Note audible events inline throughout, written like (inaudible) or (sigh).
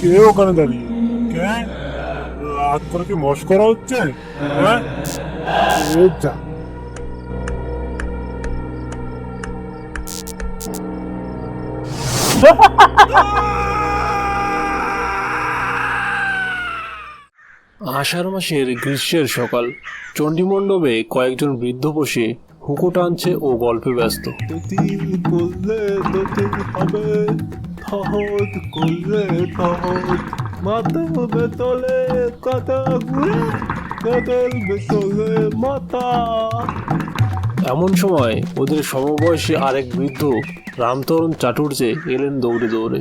কে ওখানে দাঁড়িয়ে? কে? রাত করে কি মস্করা হচ্ছে? হ্যাঁ? (laughs) আষাঢ় মাসের গ্রীষ্মের সকাল চণ্ডীমণ্ডপে কয়েকজন বৃদ্ধ বসে হুকো টানছে ও গল্পে ব্যস্ত। নদী করলে হবে থহদ করলে থহদ মাথা বেতলে কাটা ঘুরে কাটাল বেতলে মাথা। এমন সময় ওদের সমবয়সী আরেক বৃদ্ধ রামতরণ চাটুর্যে এলেন দৌড়ে দৌড়ে।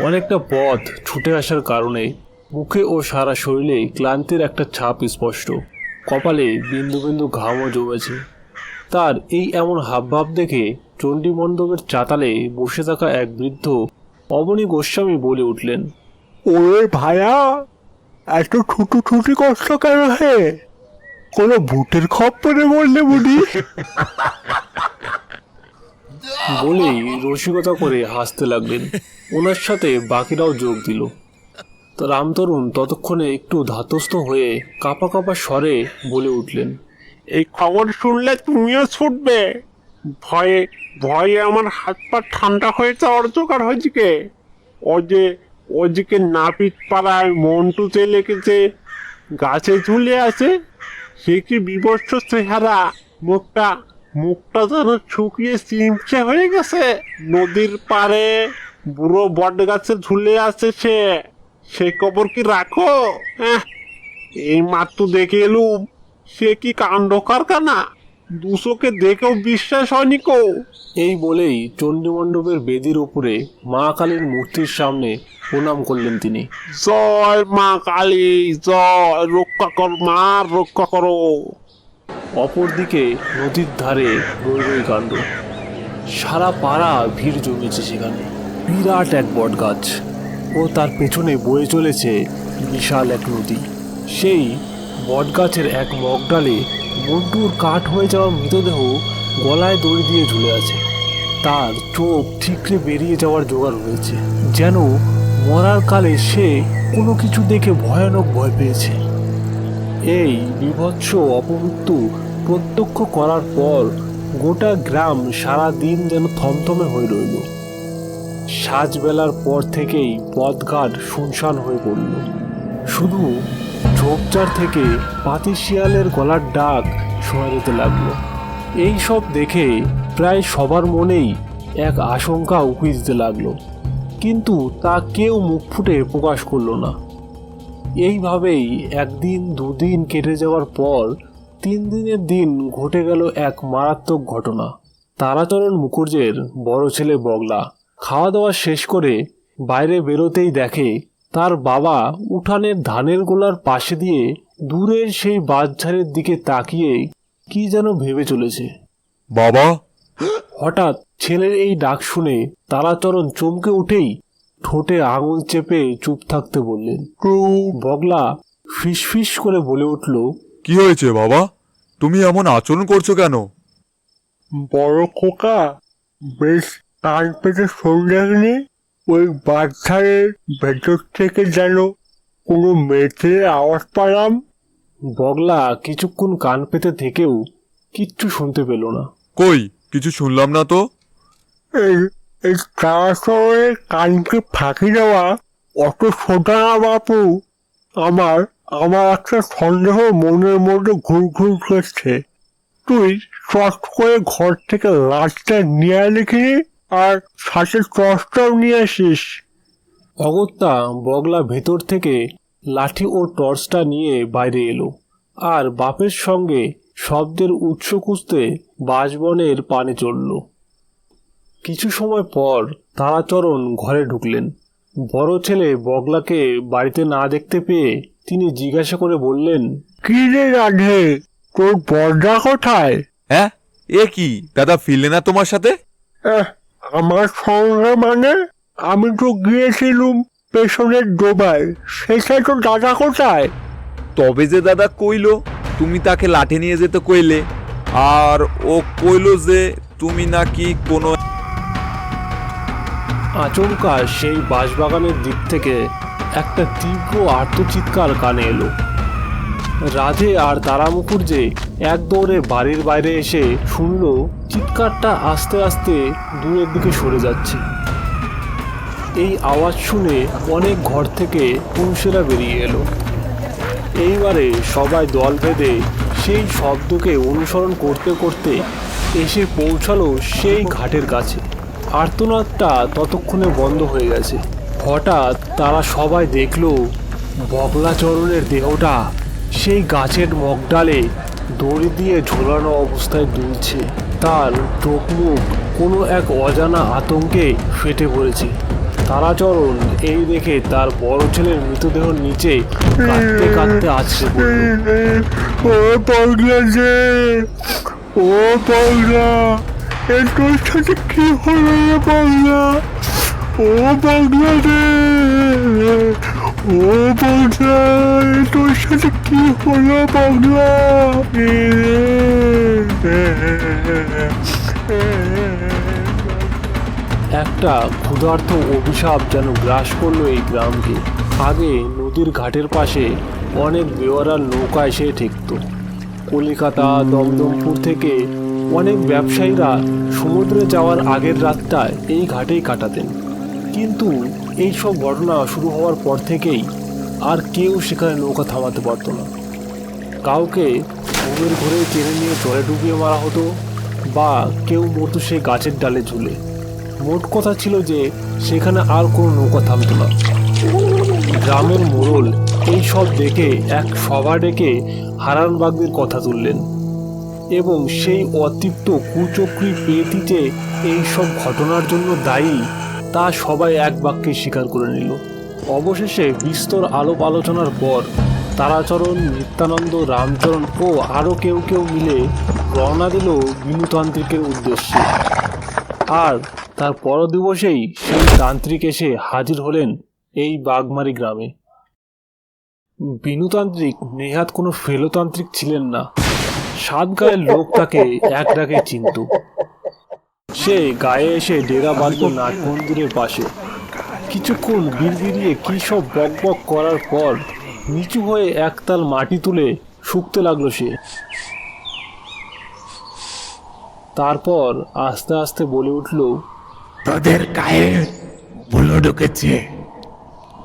অনেকটা পথ ছুটে আসার কারণে মুখে ও সারা শরীরে ক্লান্তির একটা ছাপ স্পষ্ট। কপালে বিন্দু বিন্দু ঘামও জমেছে। তার এই এমন হাবভাব দেখে চণ্ডী মণ্ডপের চাতালে বসে থাকা এক বৃদ্ধ অবনী গোস্বামী বলে উঠলেন ওরে ভায়া এত ছুটু ছুটি কষ্ট কেন হে? কোনো ভূতের খপ্পরে বললে বুড়ি? বলেই রসিকতা করে হাসতে লাগলেন। ওনার সাথে বাকিরাও যোগ দিল। রামতরুণ ততক্ষণে একটু ধাতস্থ হয়ে কাপা কাপা স্বরে বলে উঠলেন, এই খবর শুনলে তুমিও ছুটবে। ভয়ে ভয়ে আমার হাত পা ঠান্ডা হয়ে যাওয়ার জোগাড় হয়েছে। ও যে ওদিকে নাপিত পাড়ায় মন্টুতে লেগেছে, গাছে ঝুলে আছে, সে কি বিবর্ষ চেহারা, মুখটা মুখটা যেন শুকিয়ে চিমচে হয়ে গেছে। নদীর পাড়ে বুড়ো বট গাছে ঝুলে আছে সে। সে খবর কি রাখো? হ্যাঁ এই মাত্র দেখে এলুম সে কি কাণ্ড কারখানা? দুশোকে দেখেও বিশ্বাস হয়নি কো। এই বলেই চণ্ডীমণ্ডপের বেদির উপরে মা কালীর মূর্তির সামনে প্রণাম করলেন তিনি। জয় মা কালী জয় রক্ষা কর মা রক্ষা করো। অপরদিকে নদীর ধারে রই রই কাণ্ড। সারা পাড়া ভিড় জমেছে সেখানে। বিরাট এক বট গাছ ও তার পেছনে বয়ে চলেছে বিশাল এক নদী। সেই বটগাছের এক মগডালে মন্টুর কাঠ হয়ে যাওয়া মৃতদেহ গলায় দড়ি দিয়ে ঝুলে আছে। তার চোখ ঠিকরে বেরিয়ে যাওয়ার জোগাড় হয়েছে, যেন মরার কালে সে কোনো কিছু দেখে ভয়ানক ভয় পেয়েছে। এই বিভৎস অপমৃত্যু প্রত্যক্ষ করার পর গোটা গ্রাম সারা দিন যেন থমথমে হয়ে রইল। সাজবেলার পর থেকেই পথঘাট শুনশান হয়ে পড়ল। শুধু ঝোপঝাড় থেকে পাতি শিয়ালের গলার ডাক শোনা যেতে লাগল। এই সব দেখে প্রায় সবার মনেই এক আশঙ্কা উকি দিতে লাগল। কিন্তু তা কেউ মুখ ফুটে প্রকাশ করল না। এইভাবেই একদিন, দুদিন কেটে যাওয়ার পর তিন দিনের দিন ঘটে গেল এক মারাত্মক ঘটনা। তারাচরণ মুখুর্জের বড় ছেলে বগলা। খাওয়া দাওয়া শেষ করে বাইরে বেরোতেই দেখে তার বাবা উঠানের ধানের গোলার পাশে দিয়ে দূরের সেই বাঁশঝাড়ের দিকে তাকিয়ে কি যেন ভেবে চলেছে। বাবা? হঠাৎ ছেলের এই ডাক শুনে তারাচরণ চমকে উঠেই ঠোঁটে আঙুল চেপে চুপ থাকতে বললেন বগলা ফিসফিস করে বলে উঠল কি হয়েছে বাবা? তুমি এমন আচরণ করছ কেন? বড় খোকা বেশ কান পেতে সন্ধ্যাগ্নি ওই বাচ্চারের ভেতর থেকে যেন কোনো মেয়েদের আওয়াজ পালাম। বগলা কিছুক্ষণ কান পেতে থেকেও কিচ্ছু শুনতে পেল না। কই কিছু শুনলাম না তো? এই এই শহরে কানকে ফাঁকি দেওয়া অত সোজা না বাপু। আমার আমার একটা সন্দেহ মনের মধ্যে ঘুর ঘুর করছে। তুই চট করে ঘর থেকে লাশটা নিয়ে লিখি আর সাথে টর্চটাও নিয়ে আসিস। অগত্যা বগলা ভেতর থেকে লাঠি ও টর্চটা নিয়ে বাইরে এলো আর বাপের সঙ্গে শব্দের উৎস খুঁজতে বাঁশবনের পানে চলল কিছু সময় পর তারাচরণ ঘরে ঢুকলেন। বড় ছেলে বগলাকে বাড়িতে না দেখতে পেয়ে তিনি জিজ্ঞাসা করে বললেন কি রে রাধে তোর বর্দা কোথায়? হ্যাঁ এ কি? দাদা ফিরলে না তোমার সাথে? আমার সঙ্গে মানে? আমি তো গিয়েছিলুম পেছনের ডোবায়। সেটা তো দাদা কোথায়? তবে যে দাদা কইলো তুমি তাকে লাঠি নিয়ে যেতে কইলে। আর ও কইলো যে তুমি নাকি কোনো আচমকা সেই বাঁশবাগানের দিক থেকে একটা তীব্র আর্তচিৎকার কানে এলো। রাধে আর তারা মুখুর্জে এক দৌড়ে বাড়ির বাইরে এসে শুনল চিৎকারটা আস্তে আস্তে দূরের দিকে সরে যাচ্ছে। এই আওয়াজ শুনে অনেক ঘর থেকে পুরুষেরা বেরিয়ে এলো। এইবারে সবাই দল বেঁধে সেই শব্দকে অনুসরণ করতে করতে এসে পৌঁছালো সেই ঘাটের কাছে। আর্তনাদটা ততক্ষণে বন্ধ হয়ে গেছে। হঠাৎ তারা সবাই দেখল, বগলাচরণের দেহটা সেই গাছের মগডালে দড়ি দিয়ে ঝোলানো অবস্থায় দুলছে। তার চোখ মুখ কোনো এক অজানা আতঙ্কে ফেটে পড়েছে। তারাচরণ এই দেখে তার বড় ছেলের মৃতদেহ নিচে কাঁদতে কাঁদতে পড়ল। ও পাগলা যে! ও পাগলা! এ তোর সাথে কি হলো পাগলা? ও পাগলা রে ও তোর সাথে কি হলো পাগলা একটা ক্ষুধার্ত অভিশাপ যেন গ্রাস করল এই গ্রামকে আগে নদীর ঘাটের পাশে অনেক বেওয়ারার নৌকা এসে ঠেকত। কলিকাতা দমদমপুর থেকে অনেক ব্যবসায়ীরা সমুদ্রে যাওয়ার আগের রাতটা এই ঘাটেই কাটাতেন। কিন্তু এই সব ঘটনা শুরু হওয়ার পর থেকেই আর কেউ সেখানে নৌকা থামাতে পারতো না। কাউকে ঘুমের ঘরে টেনে নিয়ে জলে ডুবিয়ে মারা হতো বা কেউ মরতো সেই গাছের ডালে ঝুলে। মোট কথা ছিল যে সেখানে আর কোনো নৌকা থামতো না। গ্রামের মোড়ল এই সব দেখে এক সভা ডেকে হারানবাগদের কথা তুললেন এবং সেই অতৃপ্ত কুচক্রী পেয়েটি যে এই সব ঘটনার জন্য দায়ী তা সবাই এক বাক্যে স্বীকার করে নিল। অবশেষে বিস্তর আলোপ আলোচনার পর তারাচরণ, নিত্যানন্দ, রামচরণ ও আরও কেউ কেউ মিলে রওনা দিল বিনুতান্ত্রিকের উদ্দেশ্যে। আর তার পর দিবসেই সেই তান্ত্রিক এসে হাজির হলেন এই বাগমারি গ্রামে। বিনুতান্ত্রিক নেহাত কোনো ফেলোতান্ত্রিক ছিলেন না। সাত গায়ের লোক তাকে এক ডাকে চিনত। সে গায়ে এসে ডেরা বাঁধল নাট মন্দিরের পাশে। কিছুক্ষণ বিড়বিড়িয়ে কী সব বক করার পর নিচু হয়ে একতাল মাটি তুলে শুকতে লাগল সে। তারপর আস্তে আস্তে বলে উঠল, তোদের গায়ে বুলো ঢুকেছে।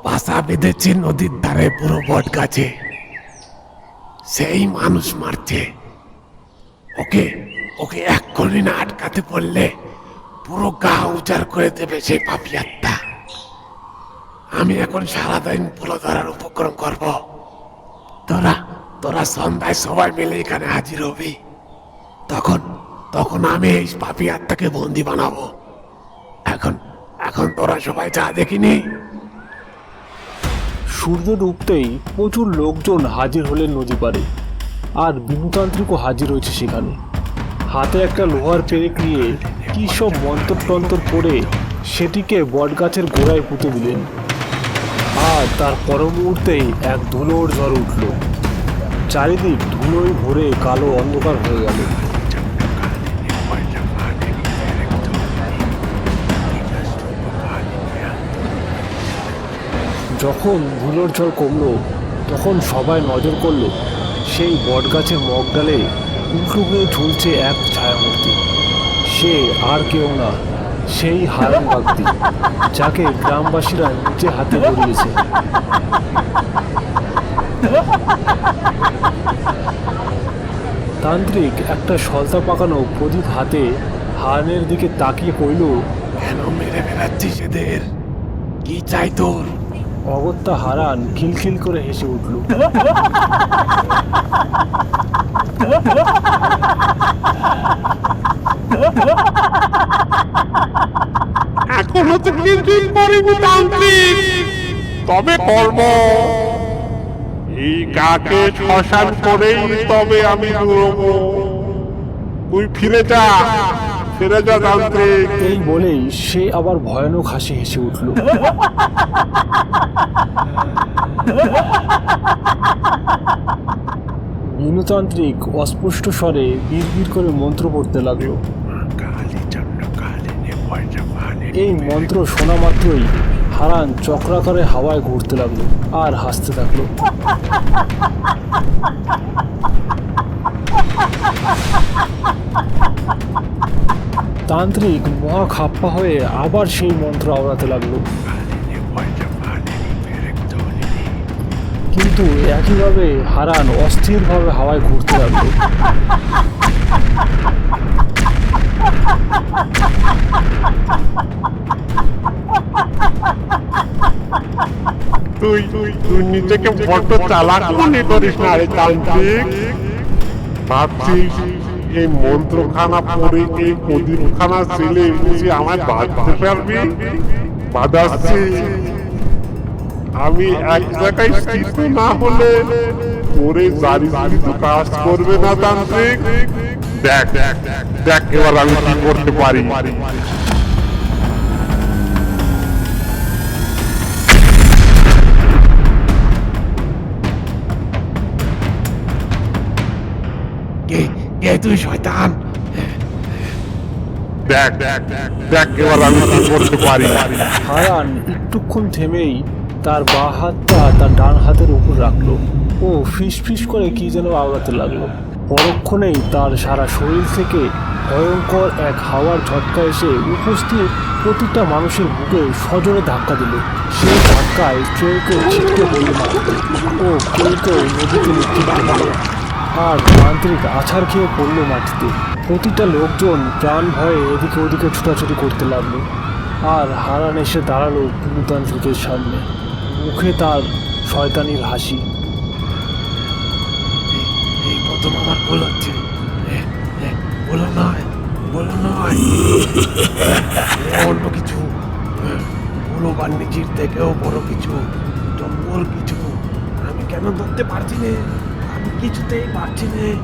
বাসা বেঁধেছে নদীর ধারে পুরো বট গাছে সেই মানুষ মারছে। ওকে ওকে এক করি না আটকাতে পারলে পুরো গা উজাড় করে দেবে সেই আত্মা। আমি এখন সারাদিন পুরো ধরার উপক্রম করব। তোরা তোরা সন্ধ্যায় সবাই মিলে এখানে হাজির হবি। তখন তখন আমি এই পাপি আত্মাকে বন্দি বানাবো। এখন এখন তোরা সবাই যা দেখিনি। সূর্য ডুবতেই প্রচুর লোকজন হাজির হলেন নদী পাড়ে আর বিনুতান্ত্রিকও হাজির হয়েছে সেখানে। হাতে একটা লোহার পেরেক নিয়ে কী সব মন্তর করে সেটিকে বটগাছের গোড়ায় পুঁতে দিলেন। আর তার পর মুহূর্তেই এক ধুলোর ঝড় উঠল। চারিদিক ধুলোয় ভরে কালো অন্ধকার হয়ে গেল। যখন ধুলোর ঝড় কমল, তখন সবাই নজর করল, সেই বটগাছের মগডালে উল্টো হয়ে ঝুলছে এক ছায়ামূর্তি। সে আর কেউ না, সেই হারান বাগদি যাকে গ্রামবাসীরা নিজে হাতে গড়িয়েছে তান্ত্রিক একটা সলতা পাকানো প্রদীপ হাতে হারানের দিকে তাকিয়ে কইল কেন মেরে বেড়াচ্ছিস এদের? কি চাই তোর? অগত্যা হারান খিলখিল করে হেসে উঠল। এখনও তো কিছুই করিনি তান্ত্রিক তবে করব এই গাকে শ্মশান করেই তবে আমি দৌড়বো তুই ফিরে যা ফিরে যা তান্ত্রিক এই বলেই সে আবার ভয়ানক হাসি হেসে উঠল। (laughs) বিনুতান্ত্রিক অস্পষ্ট স্বরে বিড় করে মন্ত্র পড়তে লাগল। এই মন্ত্র শোনা মাত্রই হারান চক্রাকারে হাওয়ায় ঘুরতে লাগল আর হাসতে থাকল। তান্ত্রিক মহা খাপ্পা হয়ে আবার সেই মন্ত্র আওড়াতে লাগল। কিন্তু একইভাবে হারান অস্থিরভাবে হাওয়ায় ঘুরতে লাগল। তুই তুই নিজেকে বড্ড চালাক মনে করিস না রে তান্ত্রিক? ভাবছিস এই মন্ত্রখানা পড়ে এই প্রদীপখানা ছেলে বুঝি আমায় বাঁধতে পারবি? বাঁধাচ্ছি। আমি এক জায়গায় স্থিত না হলে তোরে জারি জারি তো কাজ করবে না তান্ত্রিক। দেখ দেখ দেখ এবার আমি কি করতে পারি? কে কে তুই শয়তান? দেখ দেখ দেখ এবার আমি কি করতে পারি? হারান একটুক্ষণ থেমেই তার বা হাতটা তার ডান হাতের উপর রাখল। ও ফিস ফিস করে কি যেন আওড়াতে লাগল। পরক্ষণেই তার সারা শরীর থেকে ভয়ঙ্কর এক হাওয়ার ঝটকা এসে উপস্থিত প্রতিটা মানুষের বুকে সজোরে ধাক্কা দিল। সেই ধাক্কায় কেউ ছিটকে পড়ল ও, কেউ কেউ নদীতে নিক্ষিপ্ত হলো আর তান্ত্রিক আছাড় খেয়ে পড়ল মাটিতে। প্রতিটা লোকজন প্রাণ ভয়ে এদিকে ওদিকে ছুটাছুটি করতে লাগল। আর হারান এসে দাঁড়াল পুরুতান্ত্রিকের সামনে। মুখে তার শয়তানির হাসি। এই প্রথম আমার ভুল হচ্ছে। বলো নয় বলো নয়। অন্য কিছু। এ, বুড়ো বান্নিজির থেকেও বড় কিছু জঙ্গল কিছু। আমি কেন ধরতে পারছি না? আমি কিছুতেই পারছি না।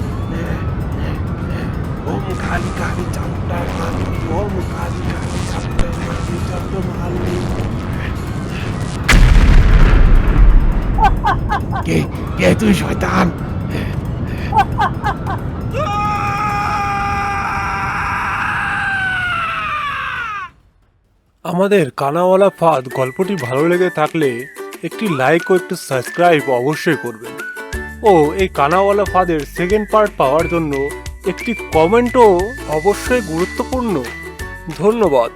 ওম কালী কালী মারলি ওম কালী কালী চামটায় কে কে তুই শয়তান আমাদের কানাওয়ালা ফাঁদ গল্পটি ভালো লেগে থাকলে একটি লাইক ও একটু সাবস্ক্রাইব অবশ্যই করবেন। ও, এই কানাওয়ালা ফাঁদের সেকেন্ড পার্ট পাওয়ার জন্য একটি কমেন্টও অবশ্যই গুরুত্বপূর্ণ। ধন্যবাদ।